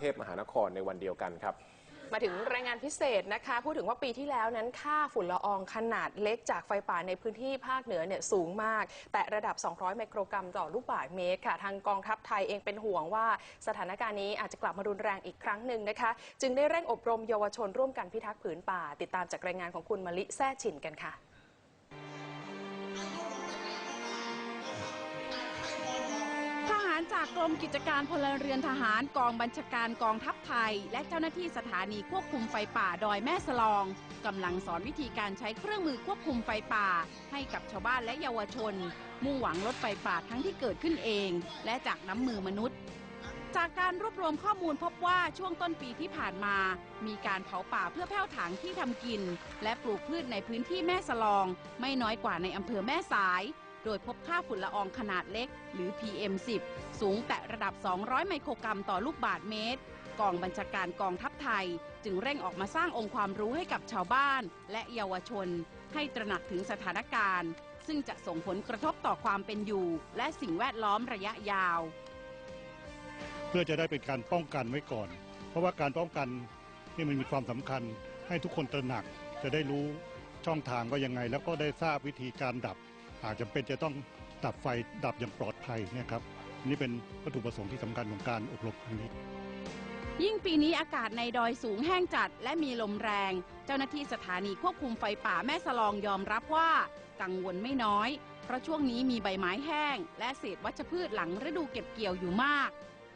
เทพมหานครในวันเดียวกันครับ มาถึงรายงานพิเศษนะคะ พูดถึงว่าปีที่แล้วนั้นค่าฝุ่นละอองขนาดเล็กจากไฟป่าในพื้นที่ภาคเหนือเนี่ยสูงมาก แต่ระดับ 200 ไมโครกรัมต่อลูกบาศก์เมตรค่ะ ทางกองทัพไทยเองเป็นห่วงว่าสถานการณ์นี้อาจจะกลับมารุนแรงอีกครั้งหนึ่งนะคะ จึงได้เร่งอบรมเยาวชนร่วมกันพิทักษ์ผืนป่า ติดตามจากรายงานของคุณมะลิแซ่ฉินกันค่ะ ทหารจากกรมกิจการพลเรือนทหารกองบัญชาการกองทัพไทย และเจ้าหน้าที่สถานีควบคุมไฟป่าดอยแม่สลองกำลังสอนวิธีการใช้เครื่องมือควบคุมไฟป่า ให้กับชาวบ้านและเยาวชน มุ่งหวังลดไฟป่าทั้งที่เกิดขึ้นเอง และจากน้ำมือมนุษย์ จากการรวบรวมข้อมูลพบว่าช่วงต้นปีที่ผ่านมา มีการเผาป่าเพื่อแผ้วถางที่ทำกิน และปลูกพืชในพื้นที่แม่สลอง ไม่น้อยกว่าในอำเภอแม่สาย โดยพบค่าฝุ่นละอองขนาดเล็ก หรือ PM10 สูงแต่ระดับ 200 ไมโครกรัมต่อลูกบาศก์เมตร กองบัญชาการกองทัพไทย จึงเร่งออกมาสร้างองค์ความรู้ให้กับชาวบ้าน และเยาวชน ให้ตระหนักถึงสถานการณ์ ซึ่งจะส่งผลกระทบต่อความเป็นอยู่ และสิ่งแวดล้อมระยะยาว เพื่อจะได้เป็นการป้องกันไว้ก่อน เพราะว่าการป้องกันนี่มันมีความสำคัญ ให้ทุกคนตระหนักจะได้รู้ช่องทางว่ายังไง แล้วก็ได้ทราบวิธีการดับ อาจจะเป็นจะต้องดับไฟดับอย่างปลอดภัยนะครับนี่เป็นวัตถุประสงค์ที่สำคัญของการอบรมครั้งนี้ ยิ่งปีนี้อากาศในดอยสูงแห้งจัด และมีลมแรง เจ้าหน้าที่สถานีควบคุมไฟป่าแม่สลองยอมรับว่า กังวลไม่น้อย เพราะช่วงนี้มีใบไม้แห้ง และเศษวัชพืชหลังฤดูเก็บเกี่ยวอยู่มาก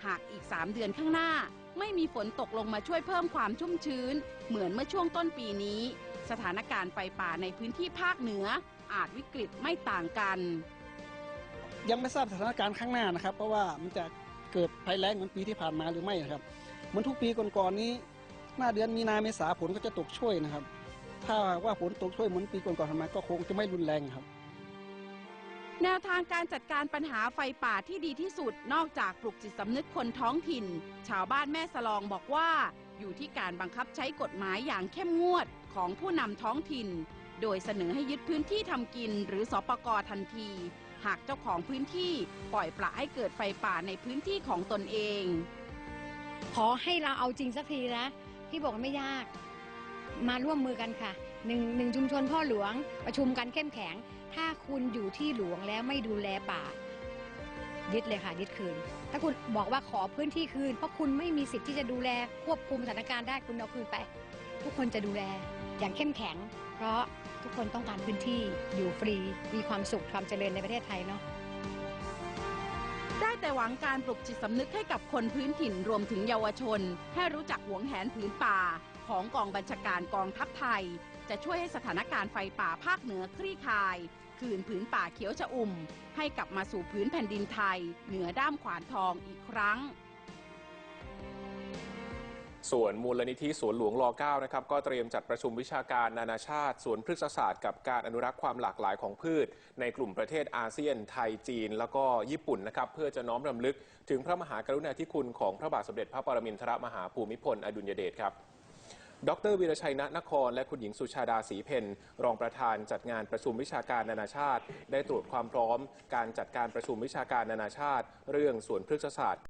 หากอีก 3 เดือนข้างหน้า ไม่มีฝนตกลงมาช่วยเพิ่มความชุ่มชื้น เหมือนเมื่อช่วงต้นปีนี้ สถานการณ์ไฟป่าในพื้นที่ภาคเหนือ อาจวิกฤตไม่ต่างกัน ยังไม่ทราบสถานการณ์ข้างหน้านะครับ เพราะว่ามันจะเกิดภัยแล้งเหมือนปีที่ผ่านมาหรือไม่นะครับเหมือนทุกปีก่อนๆนี้ หน้าเดือนมีนาเมษาฝนก็จะตกช่วยนะครับ ถ้าว่าฝนตกช่วยเหมือนปีก่อนๆทำมาก็คงจะไม่รุนแรงครับแนวทางการจัดการปัญหาไฟป่าที่ดีที่สุดนอกจากปลุกจิตสำนึกคนท้องถิ่น ชาวบ้านแม่สลองบอกว่า อยู่ที่การบังคับใช้กฎหมายอย่างเข้มงวด ของผู้นำท้องถิ่น โดยเสนอให้ยึดพื้นที่ทำกินหรือสปกรทันที หากเจ้าของพื้นที่ปล่อยปละให้เกิดไฟป่าในพื้นที่ของตนเอง ขอให้เราเอาจริงสักทีนะพี่บอกไม่ยาก มาร่วมมือกันค่ะหนึ่งหนึ่งชุมชนพ่อหลวงประชุมกันเข้มแข็ง ถ้าคุณอยู่ที่หลวงแล้วไม่ดูแลป่า ยึดเลยค่ะยึดคืน ถ้าคุณบอกว่าขอพื้นที่คืน เพราะคุณไม่มีสิทธิ์ที่จะดูแลควบคุมสถานการณ์ได้คุณเอาคืนไป ทุกคนจะดูแลอย่างเข้มแข็ง เพราะทุกคนต้องการพื้นที่อยู่ฟรี มีความสุขความเจริญในประเทศไทยเนาะได้แต่หวังการปลุกจิตสำนึกให้กับคนพื้นถิ่นรวมถึงเยาวชน ให้รู้จักหวงแหนผืนป่า ของกองบัญชาการกองทัพไทย จะช่วยให้สถานการณ์ไฟป่าภาคเหนือคลี่คลาย คืนผืนป่าเขียวชะอุ่ม ให้กลับมาสู่พื้นแผ่นดินไทย เหนือด้ามขวานทองอีกครั้ง ส่วนมูลนิธิสวนหลวงร9นะครับก็เตรียมจัดประชุมวิชาการนานาชาติสวนพฤกษศาสตร์กับการอนุรักษ์ความหลากหลายของพืช ในกลุ่มประเทศอาเซียน ไทยจีน แล้วก็ญี่ปุ่นนะครับเพื่อจะน้อมรำลึกถึงพระมหากรุณาธิคุณของพระบาทสมเด็จพระปรมินทรมหาภูมิพลอดุลยเดชครับดรวีรชัยณนคร และคุณหญิงสุชาดาศรีเพนรองประธานจัดงานประชุมวิชาการนานาชาติ ได้ตรวจความพร้อม การจัดการประชุมวิชาการนานาชาติ เรื่องสวนพฤกษศาสตร์